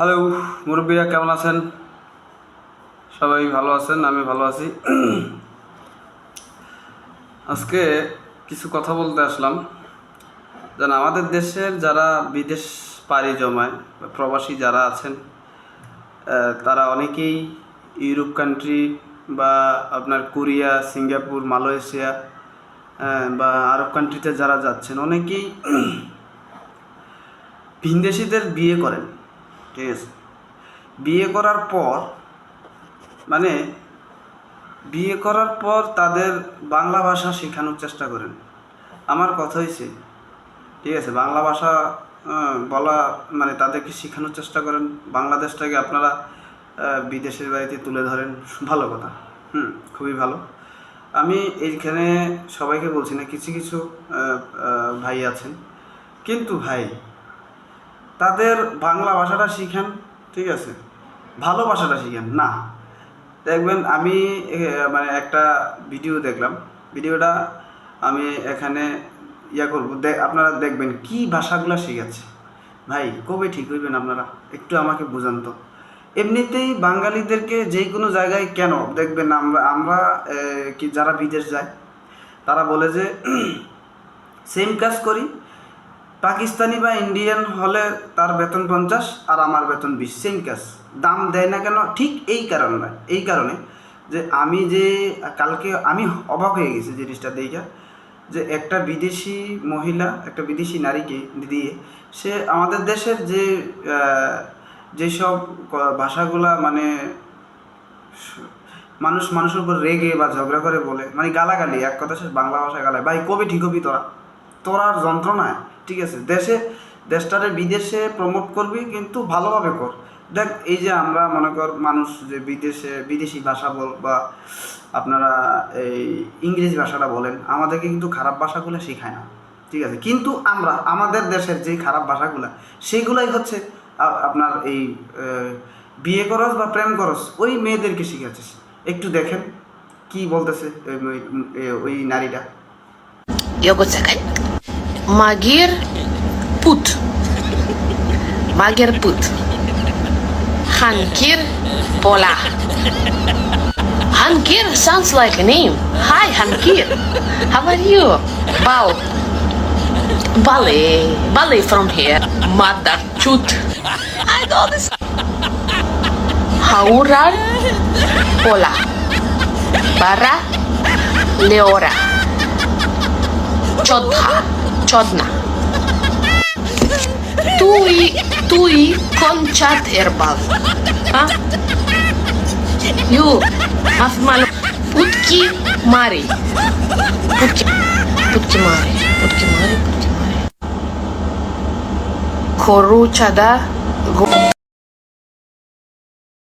Hello মুরব্বীরা কেমন আছেন? সবাই ভালো আছেন? আমি ভালো আছি। আজকে কিছু কথা বলতে আসলাম। যেন আমাদের দেশের যারা বিদেশ পাড়ি জমায় প্রবাসী যারা আছেন তারা অনেকেই ইউরোপ কান্ট্রি বা আপনার কোরিয়া, সিঙ্গাপুর, মালয়েশিয়া বা আরব কান্ট্রিতে যারা যাচ্ছেন, অনেকেই ভিনদেশিদের বিয়ে করেন। ঠিক আছে। বিয়ে করার পর মানে বিয়ে করার পর তাদের বাংলা ভাষা শেখানোর চেষ্টা করেন। আমার কথা হয়েছে ঠিক আছে, বাংলা ভাষা বলা মানে তাদেরকে শেখানোর চেষ্টা করেন। বাংলাদেশটাকে আপনারা বিদেশের বাড়িতে তুলে ধরেন। ভালো কথা, হুম, খুবই ভালো। আমি এইখানে সবাইকে বলছি না, কিছু কিছু ভাই আছেন। কিন্তু ভাই তাদের বাংলা ভাষাটা শিখান, ঠিক আছে? ভালো ভাষাটা শিখেন, না। দেখবেন আমি মানে একটা ভিডিও দেখলাম। ভিডিওটা আমি এখানে ইয়া করব। আপনারা দেখবেন কি ভাষাগুলো শিখেছে। ভাই, কবে ঠিক হইবেন আপনারা? একটু আমাকে বুঝান তো। এমনিতেই বাঙালিদেরকে যে কোনো জায়গায় কেন? দেখবেন আমরা আমরা কি যারা বিদেশ যায়, তারা বলে যে সেম কাজ করি পাকিস্তানি বা ইন্ডিয়ান হলে তার বেতন পঞ্চাশ আর আমার বেতন বিশ সেম কাজ দাম দেয় না কেন? ঠিক এই কারণে এই কারণে যে আমি যে কালকে আমি অবাক হয়ে গেছি জিনিসটা দেখে যে একটা বিদেশি মহিলা, একটা বিদেশি নারীকে দিয়ে সে আমাদের দেশের যে যেসব ভাষাগুলা মানে মানুষ, মানুষের উপর রেগে বা ঝগড়া করে বলে মানে গালাগালি, এক কথা শেষ, বাংলা ভাষায় গালায় ভাই, কবে ঠিক হবি তোরা? তোরার যন্ত্রণায় ঠিক আছে, দেশে, দেশটারে বিদেশে প্রমোট করবি কিন্তু ভালোভাবে কর। দেখ, এই যে আমরা মনে কর মানুষ যে বিদেশে, বিদেশি ভাষা বল বা আপনারা এই ইংরেজি ভাষাটা বলেন, আমাদেরকে কিন্তু খারাপ ভাষাগুলো শেখায় না। ঠিক আছে, কিন্তু আমরা, আমাদের দেশের যেই খারাপ ভাষাগুলো সেইগুলাই হচ্ছে আপনার এই বিয়ে করস বা প্রেম করস, ওই মেয়েদেরকে শিখাচ্ছিস। একটু দেখেন, কি বলতেছে ওই নারীটা। Magir Put. Magir Put. Hankir Pola. Hankir sounds like a name. Hi, Hankir. How are you? Bow. Bali. Bali from here. Mother Chut. I know this. Haurar Pola. Bara Leora. Chodha. Chodna. Tui, tui conchat herbal. Huh? You, afmal, putki mari. Putki, putki mari. Putki mari, putki mari. Koru chada